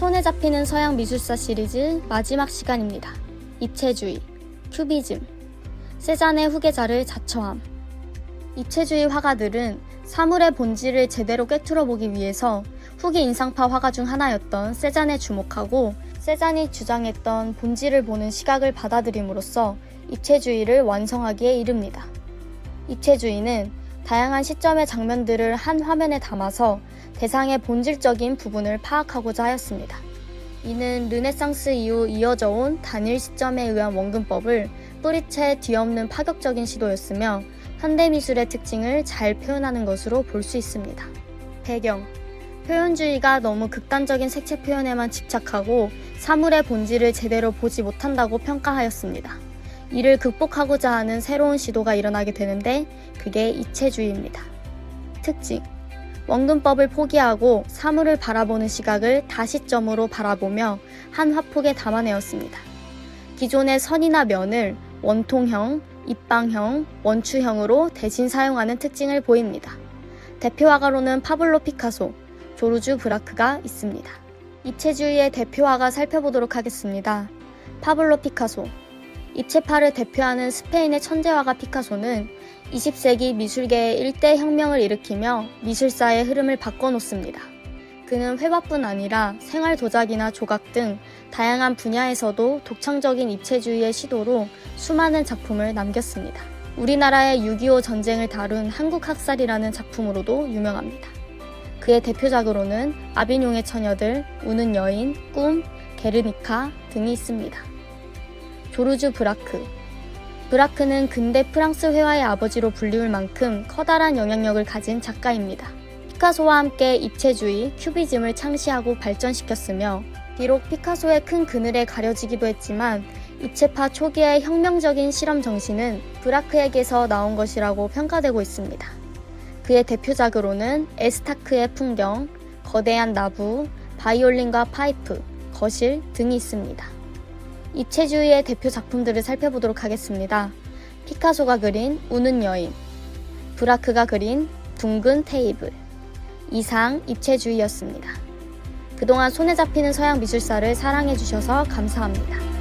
손에 잡히는 서양 미술사 시리즈 마지막 시간입니다. 입체주의, 큐비즘, 세잔의 후계자를 자처함. 입체주의 화가들은 사물의 본질을 제대로 꿰뚫어 보기 위해서 후기 인상파 화가 중 하나였던 세잔에 주목하고 세잔이 주장했던 본질을 보는 시각을 받아들임으로써 입체주의를 완성하기에 이릅니다. 입체주의는 다양한 시점의 장면들을 한 화면에 담아서 대상의 본질적인 부분을 파악하고자 하였습니다. 이는 르네상스 이후 이어져 온 단일 시점에 의한 원근법을 뿌리채 뒤엎는 파격적인 시도였으며 현대 미술의 특징을 잘 표현하는 것으로 볼 수 있습니다. 배경 표현주의가 너무 극단적인 색채 표현에만 집착하고 사물의 본질을 제대로 보지 못한다고 평가하였습니다. 이를 극복하고자 하는 새로운 시도가 일어나게 되는데 그게 입체주의입니다. 특징 원근법을 포기하고 사물을 바라보는 시각을 다시점으로 바라보며 한 화폭에 담아내었습니다. 기존의 선이나 면을 원통형, 입방형, 원추형으로 대신 사용하는 특징을 보입니다. 대표 화가로는 파블로 피카소, 조르주 브라크가 있습니다. 입체주의의 대표 화가 살펴보도록 하겠습니다. 파블로 피카소. 입체파를 대표하는 스페인의 천재화가 피카소는 20세기 미술계의 일대 혁명을 일으키며 미술사의 흐름을 바꿔놓습니다. 그는 회화뿐 아니라 생활 도자기나 조각 등 다양한 분야에서도 독창적인 입체주의의 시도로 수많은 작품을 남겼습니다. 우리나라의 6.25 전쟁을 다룬 한국학살이라는 작품으로도 유명합니다. 그의 대표작으로는 아비뇽의 처녀들, 우는 여인, 꿈, 게르니카 등이 있습니다. 조르주 브라크. 브라크는 근대 프랑스 회화의 아버지로 불리울 만큼 커다란 영향력을 가진 작가입니다. 피카소와 함께 입체주의, 큐비즘을 창시하고 발전시켰으며 비록 피카소의 큰 그늘에 가려지기도 했지만 입체파 초기의 혁명적인 실험 정신은 브라크에게서 나온 것이라고 평가되고 있습니다. 그의 대표작으로는 에스타크의 풍경, 거대한 나부, 바이올린과 파이프, 거실 등이 있습니다. 입체주의의 대표 작품들을 살펴보도록 하겠습니다. 피카소가 그린 우는 여인, 브라크가 그린 둥근 테이블. 이상 입체주의였습니다. 그동안 손에 잡히는 서양 미술사를 사랑해주셔서 감사합니다.